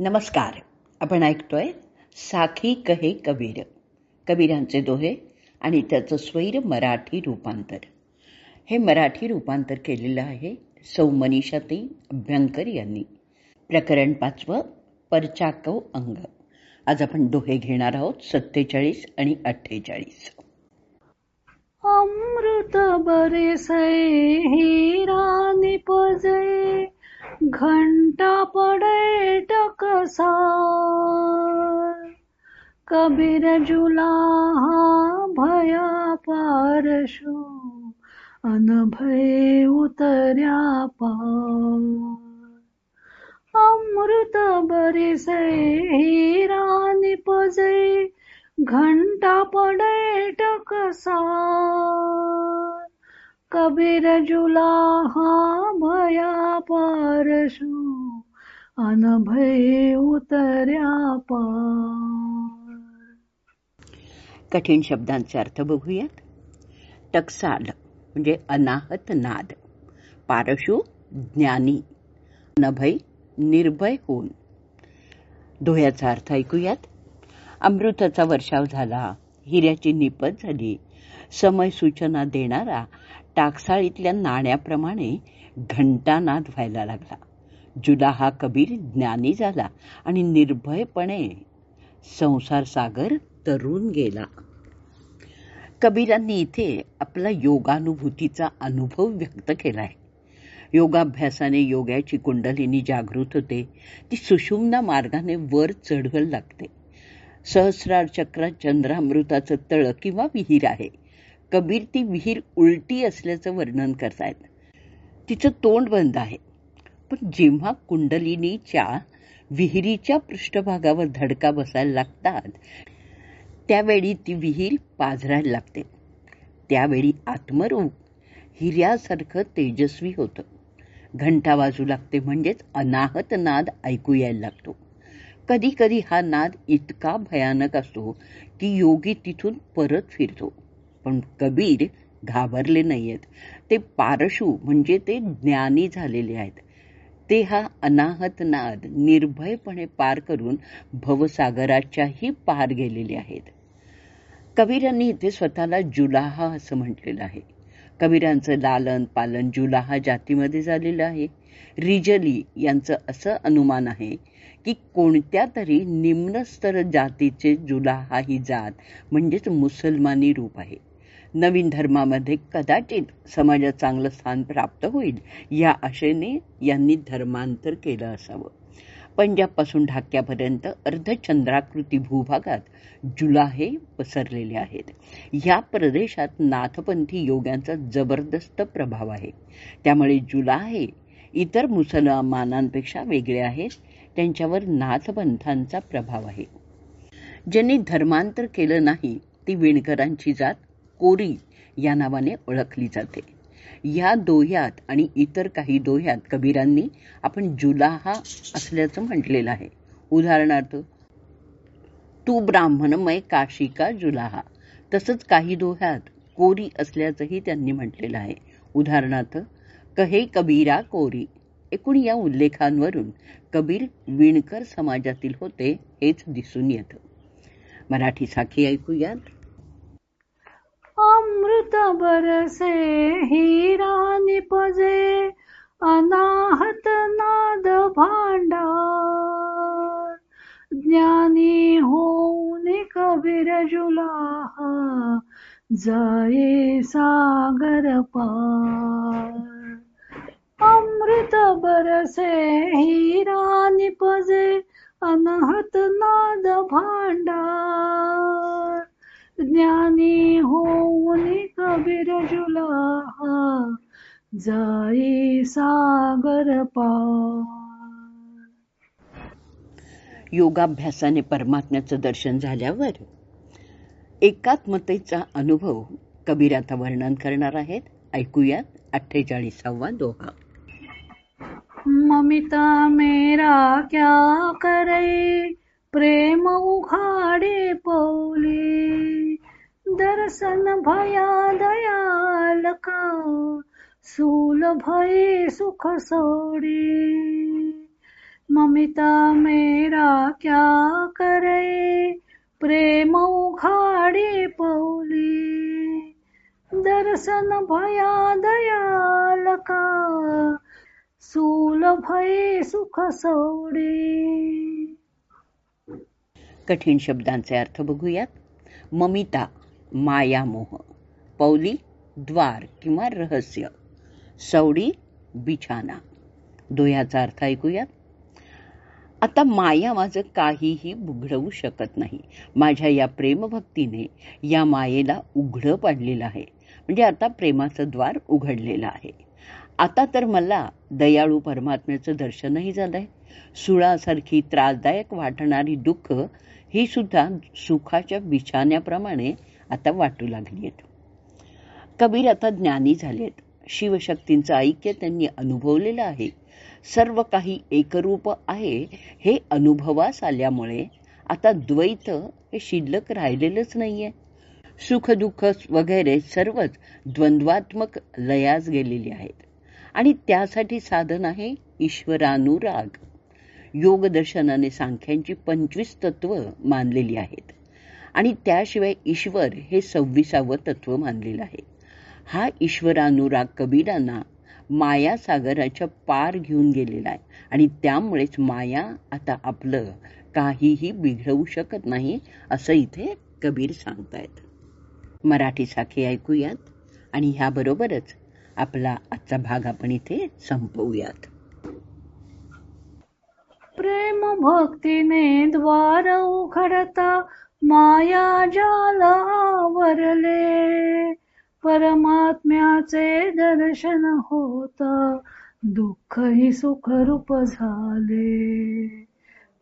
नमस्कार. आपण ऐकतोय साखी कहे कबीर. कबीरांचे दोहे आणि त्याचं स्वैर मराठी रूपांतर. हे मराठी रूपांतर केलेलं आहे सौ मनीषाती अभ्यंकर यांनी. प्रकरण पाचवं परचाकव अंग. आज आपण दोहे घेणार आहोत सत्तेचाळीस आणि अठ्ठेचाळीस. अमृत बरेसे हिरा निपजे घंटा पडे टकसा. कबीर जुला भया पारशो. अनभय उतर्या पार. अमृत बरेसे हिरा निपजे घंटा पडे टकसा. कबीरजुला हा भया पारशू अनभय उतर्या पार. कठीण शब्दांचे अर्थ बघूयात. टकसाल म्हणजे अनाहत नाद. पारशु ज्ञानी. नभय निर्भय होऊन. दोह्याचा अर्थ ऐकूयात. अमृताचा वर्षाव झाला. हिऱ्याची निपत झाली. समय सूचना देणारा टाकसाळीतल्या नाण्याप्रमाणे घंटानाद व्हायला लागला. जुला हा कबीर ज्ञानी झाला आणि निर्भयपणे संसार सागर तरून गेला. कबीरांनी इथे आपला योगानुभूतीचा अनुभव व्यक्त केला आहे योगाभ्यासाने योगाची कुंडलिनी जागृत होते. ती सुषुम्ना मार्गाने वर चढवल लागते. सहस्रार चक्रात चंद्रामृताचं तळ किंवा विहीर आहे. कबीर ती विहीर उलटी असल्याचं वर्णन करतायत. तिचं तोंड बंद आहे. पण जेव्हा कुंडलिनीच्या विहिरीच्या पृष्ठभागावर धडका बसायला लागतात त्यावेळी ती विहीर पाझरायला लागते. त्यावेळी आत्मरूप हिऱ्यासारखं तेजस्वी होतं. घंटा वाजू लागते म्हणजेच अनाहत नाद ऐकू यायला लागतो. कधी कधी हा नाद इतका भयानक असतो की योगी तिथून परत फिरतो. पण कबीर घाबरले नाहीयेत. ते पारशू म्हणजे ते ज्ञानी झालेले आहेत. ते हा अनाहत नाद निर्भयपणे पार करून भवसागराच्याही पार गेलेले आहेत. कबीरांनी इथे स्वतःला जुलाहा असं म्हटलेलं आहे. कबीरांचं लालन पालन जुलाहा जातीमध्ये झालेलं आहे. रिजली यांचं असं अनुमान आहे की कोणत्या तरी निम्नस्तर जातीचे जुलाहा ही जात म्हणजेच मुसलमानी रूप आहे. नवीन धर्मामध्ये कदाचित समाजात चांगलं स्थान प्राप्त होईल. या आशेने यांनी धर्मांतर केलं असावं. पंजाबपासून ढाक्यापर्यंत अर्धचंद्राकृती भूभागात जुलाहे पसरलेले आहेत. या प्रदेशात नाथपंथी योग्यांचा जबरदस्त प्रभाव आहे. त्यामुळे जुलाहे इतर मुसलमानांपेक्षा वेगळे आहेत. त्यांच्यावर नाथपंथांचा प्रभाव आहे. ज्यांनी धर्मांतर केलं नाही ती विणकरांची जात कोरी या नावाने ओळखली जाते. या दोह्यात आणि इतर काही दोह्यात कबीरांनी आपण जुलाहा असल्याचं म्हटलेलं आहे. उदाहरणार्थ तू ब्राह्मणमय काशिका जुलाहा. तसंच काही दोह्यात कोरी असल्याचंही त्यांनी म्हटलेलं आहे. उदाहरणार्थ कहे कबीरा कोरी. एकूण या उल्लेखांवरून कबीर विणकर समाजातील होते हेच दिसून येतं. मराठी साखी ऐकूयात. अमृत बरसे हिरा निपजे अनाहत नाद भांडार। ज्ञानी होऊन कबीर जुलाहा जाये सागर पार। अमृत बरसे हिरा निपजे अनाहत नाद भांडार। ज्ञानी होऊन कबीर जुलाहा जाई सागर पार. योगाभ्यासाने परमात्म्याचं दर्शन झाल्यावर एकात्मतेचा अनुभव कबीर आता वर्णन करणार आहेत. ऐकूयात अठ्ठेचाळीसावा दोहा. ममिता मेरा क्या करे? प्रेम उखाडे पौली. दर्शन भया दयाल का? सूल भये सुख सोडी. ममिता मेरा क्या करे? प्रेम उखाडे पौली दर्शन भया दयाल का? सूल भये सुख सोडे. कठीण शब्दांचे अर्थ बघूयात. ममिता मायामोह पौली द्वार किंवा रहस्य सवडी बिछाना. दोह्याचा अर्थ ऐकूयात? आता माया माझं काहीही बुघडवू शकत नाही. माझ्या या प्रेमभक्तीने या मायेला उघडं पाडलेलं आहे. म्हणजे आता प्रेमाचं द्वार उघडलेलं आहे. आता तर मला दयाळू परमात्म्याचं दर्शनही झालंय. सुळासारखी त्रासदायक वाटणारी दुःख ही सुद्धा सुखाच्या बिछाण्याप्रमाणे आता वाटू लागली आहेत. कबीर आता ज्ञानी झाले आहेत. शिवशक्तींचं ऐक्य त्यांनी अनुभवलेलं आहे. सर्व काही एकरूप आहे हे अनुभवास आल्यामुळे आता द्वैत हे शिल्लक राहिलेलंच नाही आहे सुखदुःख वगैरे सर्वच द्वंद्वात्मक लयास गेलेली आहेत. आणि त्यासाठी साधन आहे ईश्वरानुराग. योगदर्शनाने सांख्यांची पंचवीस तत्व मानलेली आहेत. आणि त्याशिवाय ईश्वर हे सव्वीसावं तत्व मानलेलं आहे. हा ईश्वरानुराग कबीरांना माया सागराच्या पार घेऊन गेलेला आहे. आणि त्यामुळेच माया आता आपलं काहीही बिघडवू शकत नाही असं इथे कबीर सांगतायत. मराठी साखी ऐकूयात. आणि ह्याबरोबरच आपला आजचा भाग आपण इथे संपवूयात. प्रेम भक्तीने द्वार उघडता माया जालावरले. परमात्म्याचे दर्शन होत दुःख ही सुखरूप झाले.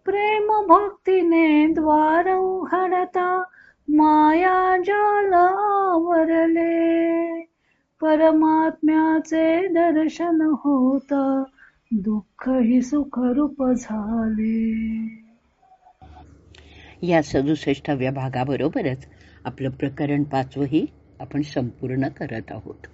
प्रेम भक्तीने द्वार उघडता माया जालावरले. परमात्म्याचे दर्शन होत दुःख ही सुखरूप झाले. या सदुसष्टाव्या भागाबरोबरच आपलं प्रकरण पाचवंही आपण संपूर्ण करत आहोत.